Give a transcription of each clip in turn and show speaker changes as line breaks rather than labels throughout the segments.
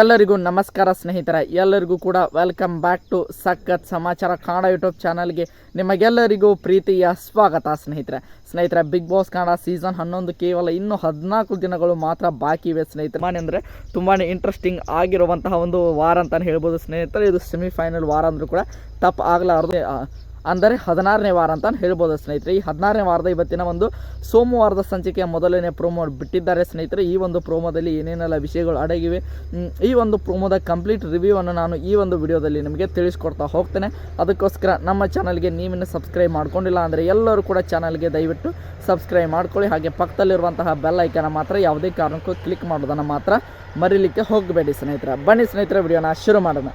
ಎಲ್ಲರಿಗೂ ನಮಸ್ಕಾರ ಸ್ನೇಹಿತರೆ, ಎಲ್ಲರಿಗೂ ಕೂಡ ವೆಲ್ಕಮ್ ಬ್ಯಾಕ್ ಟು ಸಖತ್ ಸಮಾಚಾರ ಕನ್ನಡ ಯೂಟ್ಯೂಬ್ ಚಾನಲ್ಗೆ ನಿಮಗೆಲ್ಲರಿಗೂ ಪ್ರೀತಿಯ ಸ್ವಾಗತ ಸ್ನೇಹಿತರೆ. ಸ್ನೇಹಿತರೆ ಬಿಗ್ ಬಾಸ್ ಕನ್ನಡ ಸೀಸನ್ ಹನ್ನೊಂದು ಕೇವಲ ಇನ್ನೂ ಹದಿನಾಲ್ಕು ದಿನಗಳು ಮಾತ್ರ ಬಾಕಿ ಇವೆ ಸ್ನೇಹಿತರೆ. ಅಂದರೆ ತುಂಬಾ ಇಂಟ್ರೆಸ್ಟಿಂಗ್ ಆಗಿರುವಂತಹ ಒಂದು ವಾರ ಅಂತಲೇ ಹೇಳ್ಬೋದು ಸ್ನೇಹಿತರೆ. ಇದು ಸೆಮಿಫೈನಲ್ ವಾರ ಅಂದರೂ ಕೂಡ ತಪ್ಪು ಆಗಲಾರದು ಅಂದರೆ ಹದಿನಾರನೇ ವಾರ ಅಂತ ಹೇಳ್ಬೋದು ಸ್ನೇಹಿತರೆ. ಈ ಹದಿನಾರನೇ ವಾರದ ಇವತ್ತಿನ ಒಂದು ಸೋಮವಾರದ ಸಂಚಿಕೆಯ ಮೊದಲನೇ ಪ್ರೋಮೋ ಬಿಟ್ಟಿದ್ದಾರೆ ಸ್ನೇಹಿತರೆ. ಈ ಒಂದು ಪ್ರೋಮೋದಲ್ಲಿ ಏನೇನೆಲ್ಲ ವಿಷಯಗಳು ಅಡಗಿವೆ ಈ ಒಂದು ಪ್ರೋಮೋದ ಕಂಪ್ಲೀಟ್ ರಿವ್ಯೂವನ್ನು ನಾನು ಈ ಒಂದು ವಿಡಿಯೋದಲ್ಲಿ ನಿಮಗೆ ತಿಳಿಸ್ಕೊಡ್ತಾ ಹೋಗ್ತೇನೆ. ಅದಕ್ಕೋಸ್ಕರ ನಮ್ಮ ಚಾನಲ್ಗೆ ನೀವಿನ್ನು ಸಬ್ಸ್ಕ್ರೈಬ್ ಮಾಡ್ಕೊಂಡಿಲ್ಲ ಅಂದರೆ ಎಲ್ಲರೂ ಕೂಡ ಚಾನಲ್ಗೆ ದಯವಿಟ್ಟು ಸಬ್ಸ್ಕ್ರೈಬ್ ಮಾಡ್ಕೊಳ್ಳಿ. ಹಾಗೆ ಪಕ್ಕದಲ್ಲಿರುವಂತಹ ಬೆಲ್ ಐಕನ ಮಾತ್ರ ಯಾವುದೇ ಕಾರಣಕ್ಕೂ ಕ್ಲಿಕ್ ಮಾಡೋದನ್ನು ಮಾತ್ರ ಮರಿಲಿಕ್ಕೆ ಹೋಗಬೇಡಿ ಸ್ನೇಹಿತರೆ. ಬನ್ನಿ ಸ್ನೇಹಿತರೆ, ವಿಡಿಯೋನ ಶುರು ಮಾಡೋಣ.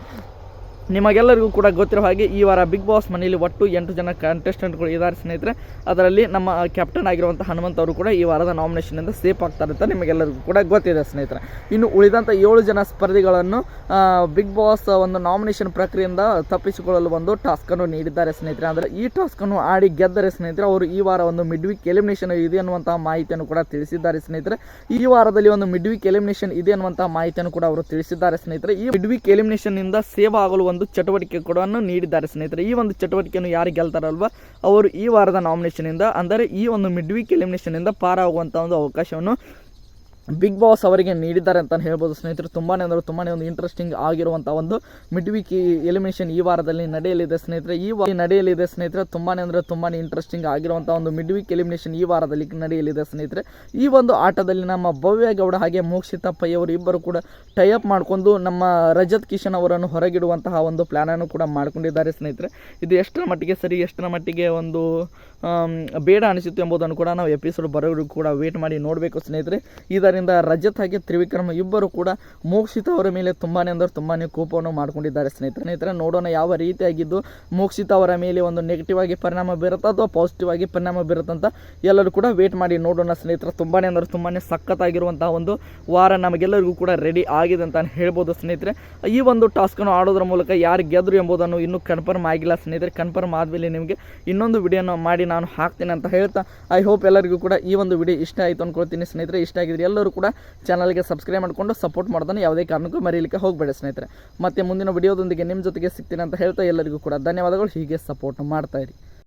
ನಿಮಗೆಲ್ಲರಿಗೂ ಕೂಡ ಗೊತ್ತಿರೋ ಹಾಗೆ ಈ ವಾರ ಬಿಗ್ ಬಾಸ್ ಮನೆಯಲ್ಲಿ ಒಟ್ಟು ಎಂಟು ಜನ ಕಂಟೆಸ್ಟೆಂಟ್ಗಳು ಇದ್ದಾರೆ ಸ್ನೇಹಿತರೆ. ಅದರಲ್ಲಿ ನಮ್ಮ ಕ್ಯಾಪ್ಟನ್ ಆಗಿರುವಂಥ ಹನುಮಂತ್ ಅವರು ಕೂಡ ಈ ವಾರದ ನಾಮಿನೇಷನಿಂದ ಸೇಫ್ ಆಗ್ತಾರೆ ಅಂತ ನಿಮಗೆಲ್ಲರಿಗೂ ಕೂಡ ಗೊತ್ತಿದೆ ಸ್ನೇಹಿತರೆ. ಇನ್ನು ಉಳಿದಂಥ ಏಳು ಜನ ಸ್ಪರ್ಧಿಗಳನ್ನು ಬಿಗ್ ಬಾಸ್ ಒಂದು ನಾಮಿನೇಷನ್ ಪ್ರಕ್ರಿಯೆಯಿಂದ ತಪ್ಪಿಸಿಕೊಳ್ಳಲು ಒಂದು ಟಾಸ್ಕನ್ನು ನೀಡಿದ್ದಾರೆ ಸ್ನೇಹಿತರೆ. ಅಂದರೆ ಈ ಟಾಸ್ಕನ್ನು ಆಡಿ ಗೆದ್ದರೆ ಸ್ನೇಹಿತರೆ, ಅವರು ಈ ವಾರ ಒಂದು ಮಿಡ್ ವೀಕ್ ಎಲಿಮಿನೇಷನ್ ಇದೆ ಅನ್ನುವಂತಹ ಮಾಹಿತಿಯನ್ನು ಕೂಡ ತಿಳಿಸಿದ್ದಾರೆ ಸ್ನೇಹಿತರೆ. ಈ ವಾರದಲ್ಲಿ ಒಂದು ಮಿಡ್ ವೀಕ್ ಎಲಿಮಿನೇಷನ್ ಇದೆ ಅನ್ನುವಂತಹ ಮಾಹಿತಿಯನ್ನು ಕೂಡ ಅವರು ತಿಳಿಸಿದ್ದಾರೆ ಸ್ನೇಹಿತರೆ. ಈ ಮಿಡ್ ವೀಕ್ ಎಲಿಮಿನೇಷನ್ ಇಂದ ಸೇವ್ ಆಗಲು ಒಂದು ಚಟುವಟಿಕೆ ಕೂಡ ನೀಡಿದ್ದಾರೆ ಸ್ನೇಹಿತರೆ. ಈ ಒಂದು ಚಟುವಟಿಕೆಯನ್ನು ಯಾರು ಗೆಲ್ತಾರಲ್ವಾ? ಅವರು ಈ ವಾರದ ನಾಮಿನೇಷನ್ ಇಂದ, ಅಂದರೆ ಈ ಒಂದು ಮಿಡ್ ವೀಕ್ ಎಲಿಮಿನೇಷನ್ ಇಂದ ಪಾರಾಗುವಂಥ ಒಂದು ಅವಕಾಶವನ್ನು ಬಿಗ್ ಬಾಸ್ ಅವರಿಗೆ ನೀಡಿದ್ದಾರೆ ಅಂತ ಹೇಳ್ಬೋದು. ಸ್ನೇಹಿತರು ತುಂಬಾ ಅಂದರೆ ತುಂಬಾ ಒಂದು ಇಂಟ್ರೆಸ್ಟಿಂಗ್ ಆಗಿರುವಂಥ ಒಂದು ಮಿಡ್ ವೀಕ್ ಎಲಿಮಿನೇಷನ್ ಈ ವಾರದಲ್ಲಿ ನಡೆಯಲಿದೆ ಸ್ನೇಹಿತರೆ. ಈ ವಾರ ನಡೆಯಲಿದೆ ಸ್ನೇಹಿತರೆ ತುಂಬಾ ಅಂದರೆ ತುಂಬಾ ಇಂಟ್ರೆಸ್ಟಿಂಗ್ ಆಗಿರುವಂಥ ಒಂದು ಮಿಡ್ ವೀಕ್ ಎಲಿಮಿನೇಷನ್ ಈ ವಾರದಲ್ಲಿ ನಡೆಯಲಿದೆ ಸ್ನೇಹಿತರೆ. ಈ ಒಂದು ಆಟದಲ್ಲಿ ನಮ್ಮ ಭವ್ಯ ಗೌಡ ಹಾಗೆ ಮೋಕ್ಷಿತ ಅವರು ಇಬ್ಬರು ಕೂಡ ಟೈಅಪ್ ಮಾಡಿಕೊಂಡು ನಮ್ಮ ರಜತ್ ಕಿಶನ್ ಅವರನ್ನು ಹೊರಗಿಡುವಂತಹ ಒಂದು ಪ್ಲ್ಯಾನನ್ನು ಕೂಡ ಮಾಡ್ಕೊಂಡಿದ್ದಾರೆ ಸ್ನೇಹಿತರೆ. ಇದು ಎಷ್ಟರ ಮಟ್ಟಿಗೆ ಸರಿ, ಎಷ್ಟರ ಮಟ್ಟಿಗೆ ಒಂದು ಬೇಡ ಅನಿಸಿತ್ತು ಎಂಬುದನ್ನು ಕೂಡ ನಾವು ಎಪಿಸೋಡ್ ಬರೋರು ಕೂಡ ವೇಟ್ ಮಾಡಿ ನೋಡಬೇಕು ಸ್ನೇಹಿತರೆ. ಇದರಿಂದ ರಜತ್ ಹಾಗೆ ತ್ರಿವಿಕ್ರಮ ಇಬ್ಬರು ಕೂಡ ಮೋಕ್ಷಿತ ಅವರ ಮೇಲೆ ತುಂಬಾ ಅಂದರೆ ತುಂಬಾ ಕೋಪವನ್ನು ಮಾಡ್ಕೊಂಡಿದ್ದಾರೆ ಸ್ನೇಹಿತರೆ. ಸ್ನೇಹಿತರೆ, ನೋಡೋಣ ಯಾವ ರೀತಿಯಾಗಿದ್ದು ಮೋಕ್ಷಿತ ಅವರ ಮೇಲೆ ಒಂದು ನೆಗೆಟಿವ್ ಆಗಿ ಪರಿಣಾಮ ಬೀರುತ್ತಾ ಅಥವಾ ಪಾಸಿಟಿವ್ ಆಗಿ ಪರಿಣಾಮ ಬೀರುತ್ತಂತ ಎಲ್ಲರೂ ಕೂಡ ವೇಟ್ ಮಾಡಿ ನೋಡೋಣ ಸ್ನೇಹಿತರೆ. ತುಂಬಾ ಅಂದರೆ ತುಂಬಾ ಸಖತ್ತಾಗಿರುವಂತಹ ಒಂದು ವಾರ ನಮಗೆಲ್ಲರಿಗೂ ಕೂಡ ರೆಡಿ ಆಗಿದೆ ಅಂತ ಹೇಳ್ಬೋದು ಸ್ನೇಹಿತರೆ. ಈ ಒಂದು ಟಾಸ್ಕನ್ನು ಆಡೋದ್ರ ಮೂಲಕ ಯಾರು ಗೆದ್ರು ಎಂಬುದನ್ನು ಇನ್ನೂ ಕನ್ಫರ್ಮ್ ಆಗಿಲ್ಲ ಸ್ನೇಹಿತರೆ. ಕನ್ಫರ್ಮ್ ಆದಮೇಲೆ ನಿಮಗೆ ಇನ್ನೊಂದು ವಿಡಿಯೋನ ಮಾಡಿ ನಾನು ಹಾಕ್ತೀನಿ ಅಂತ ಹೇಳ್ತಾ ಐ ಹೋಪ್ ಎಲ್ಲರಿಗೂ ಕೂಡ ಈ ಒಂದು ವಿಡಿಯೋ ಇಷ್ಟ ಆಯಿತು ಅಂದ್ಕೊಳ್ತೀನಿ ಸ್ನೇಹಿತರೆ. ಇಷ್ಟ ಆಗಿದ್ರೆ ಎಲ್ಲರೂ ಕೂಡ ಚಾನಲ್ಗೆ ಸಬ್ಸ್ಕ್ರೈಬ್ ಮಾಡಿಕೊಂಡು ಸಪೋರ್ಟ್ ಮಾಡ್ತಾನೆ ಯಾವುದೇ ಕಾರಣಕ್ಕೂ ಮರೀಲಿಕ್ಕೆ ಹೋಗಬೇಡ ಸ್ನೇಹಿತರೆ. ಮತ್ತೆ ಮುಂದಿನ ವಿಡಿಯೋದೊಂದಿಗೆ ನಿಮ್ಮ ಜೊತೆಗೆ ಸಿಗ್ತೀನಿ ಅಂತ ಹೇಳ್ತಾ ಎಲ್ಲರಿಗೂ ಕೂಡ ಧನ್ಯವಾದಗಳು. ಹೀಗೆ ಸಪೋರ್ಟ್ ಮಾಡ್ತಾಯಿರಿ